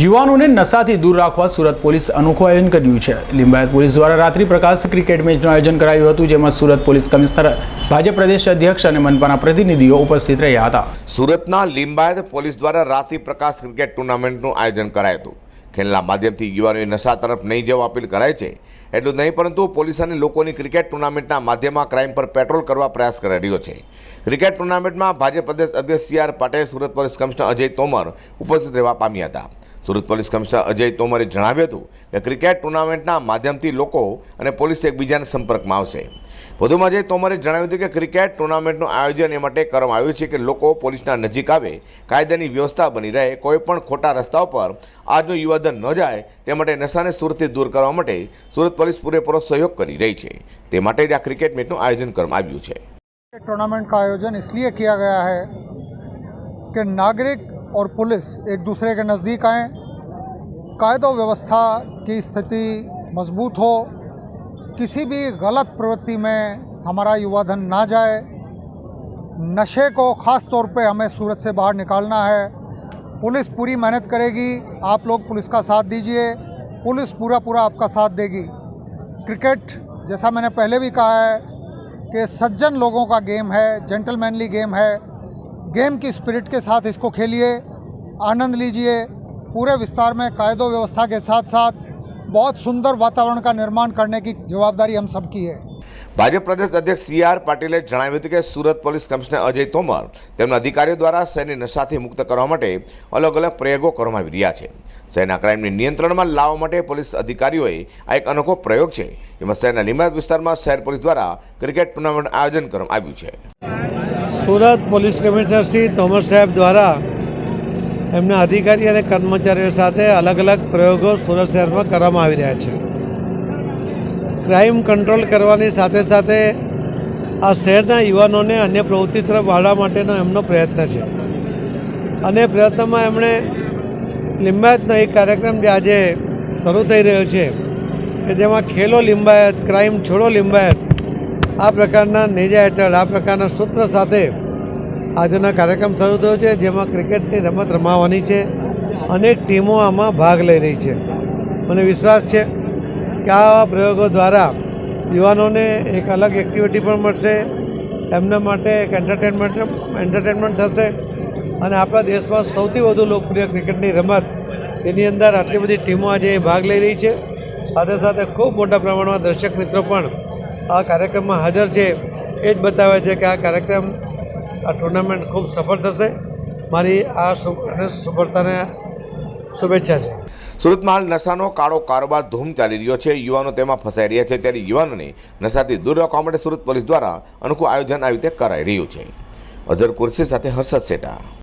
યુવાનોને નશાથી દૂર રાખવા સુરત પોલીસ અનોખું આયોજન કર્યું છે. લિંબાયત પોલીસ દ્વારા રાત્રિ પ્રકાશ ક્રિકેટ મેચનું આયોજન કરાયું હતું, જેમાં સુરત પોલીસ કમિશનર, ભાજપ પ્રદેશ અધ્યક્ષ અને મનપાના પ્રતિનિધિઓ ઉપસ્થિત રહ્યા હતા. સુરતના લિંબાયત પોલીસ દ્વારા રાત્રિ પ્રકાશ ક્રિકેટ ટુર્નામેન્ટનું આયોજન કરાયું હતું. ખેલના માધ્યમથી યુવાનોએ નશા તરફ નહીં જવા અપીલ કરાય છે, એટલું નહીં, પરંતુ પોલીસ અને લોકોની ક્રિકેટ ટુર્નામેન્ટના માધ્યમમાં ક્રાઇમ પર પેટ્રોલ કરવા પ્રયાસ કરી રહ્યો છે. ક્રિકેટ ટુર્નામેન્ટમાં ભાજપ પ્રદેશ અધ્યક્ષ C R Patel, Surat police commissioner Ajay Tomar ઉપસ્થિત રહેવા પામ્યા હતા. સુરત પોલીસ કમિશનર અજય તોમરે જણાવ્યું હતું કે ક્રિકેટ ટુર્નામેન્ટના માધ્યમથી લોકો અને પોલીસ એકબીજાના સંપર્કમાં આવશે વધુમાં અજય તોમરે જણાવ્યું હતું કે ક્રિકેટ ટુર્નામેન્ટનું આયોજન એ માટે કરવામાં આવ્યું છે કે લોકો પોલીસના નજીક આવે કાયદાની વ્યવસ્થા બની રહે કોઈ પણ ખોટા રસ્તાઓ પર આજનું યુવાધન ન જાય તે માટે નશાને સુરતથી દૂર કરવા માટે સુરત પોલીસ પૂરેપૂરો સહયોગ કરી રહી છે તે માટે જ આ ક્રિકેટ મેચનું આયોજન કરવામાં આવ્યું છે टूर्नामेंट का आयोजन इसलिए किया गया है कि नागरिक और पुलिस एक दूसरे के नज़दीक आएँ। कायदो व्यवस्था की स्थिति मज़बूत हो। किसी भी गलत प्रवृत्ति में हमारा युवा धन ना जाए। नशे को ख़ास तौर पे हमें सूरत से बाहर निकालना है। पुलिस पूरी मेहनत करेगी। आप लोग पुलिस का साथ दीजिए। पुलिस पूरा पूरा आपका साथ देगी। क्रिकेट, जैसा मैंने पहले भी कहा है कि सज्जन लोगों का गेम है, जेंटलमैनली गेम है। गेम की स्पिरिट के साथ इसको खेलिए आनंद लीजिए पूरे विस्तार में कायदो व्यवस्था के साथ साथ बहुत सुंदर वातावरण का निर्माण करने की जवाबदारी हम सबकी है ભાજપ પ્રદેશ અધ્યક્ષ સી આર પાટીલે જણાવ્યું હતું કે સુરત પોલીસ કમિશનર અજય તોમર તેમના અધિકારીઓ દ્વારા શહેરને નશાથી મુક્ત કરવા માટે અલગ અલગ પ્રયોગો કરવામાં આવી રહ્યા છે શહેરના ક્રાઇમને નિયંત્રણમાં લાવવા માટે પોલીસ અધિકારીઓએ આ એક અનોખો પ્રયોગ છે જેમાં શહેરના લિંબાયત વિસ્તારમાં શહેર પોલીસ દ્વારા ક્રિકેટ ટુર્નામેન્ટ આયોજન કરવામાં આવ્યું છે સુરત પોલીસ કમિશનર શ્રી તોમર સાહેબ દ્વારા એમના અધિકારી અને કર્મચારીઓ સાથે અલગ અલગ પ્રયોગો સુરત શહેરમાં કરવામાં આવી રહ્યા છે. ક્રાઇમ કંટ્રોલ કરવાની સાથે સાથે આ શહેરના યુવાનોને અન્ય પ્રવૃત્તિ તરફ વાળવા માટેનો એમનો પ્રયત્ન છે. અને પ્રયત્નમાં એમણે લિંબાયતનો એક કાર્યક્રમ જે આજે શરૂ થઈ રહ્યો છે, કે જેમાં ખેલો લિંબાયત, ક્રાઇમ છોડો લિંબાયત આ પ્રકારના નેજા હેઠળ, આ પ્રકારના સૂત્ર સાથે આજનો કાર્યક્રમ શરૂ થયો છે, જેમાં ક્રિકેટની રમત રમાવાની છે અનેક ટીમો આમાં ભાગ લઈ રહી છે. મને વિશ્વાસ છે કે આવા પ્રયોગો દ્વારા યુવાનોને એક અલગ એક્ટિવિટી પણ મળશે, એમના માટે એક એન્ટરટેનમેન્ટ એન્ટરટેનમેન્ટ થશે અને આપણા દેશમાં સૌથી વધુ લોકપ્રિય ક્રિકેટની રમત એની અંદર આટલી બધી ટીમો આજે ભાગ લઈ રહી છે. સાથે સાથે ખૂબ મોટા પ્રમાણમાં દર્શક મિત્રો પણ આ કાર્યક્રમમાં હાજર છે, એ જ બતાવે છે કે આ કાર્યક્રમ, આ ટુર્નામેન્ટ ખૂબ સફળ થશે. મારી આ સફળતાને શુભેચ્છા છે. સુરતમાં હાલ નશાનો કાળો કારોબાર ધૂમ ચાલી રહ્યો છે. યુવાનો તેમાં ફસાઈ રહ્યા છે. ત્યારે યુવાનોને નશાથી દૂર રાખવા માટે સુરત પોલીસ દ્વારા અનોખું આયોજન આવી રીતે કરાઈ રહ્યું છે. અઝર કુરશી સાથે હર્ષદ સેટા.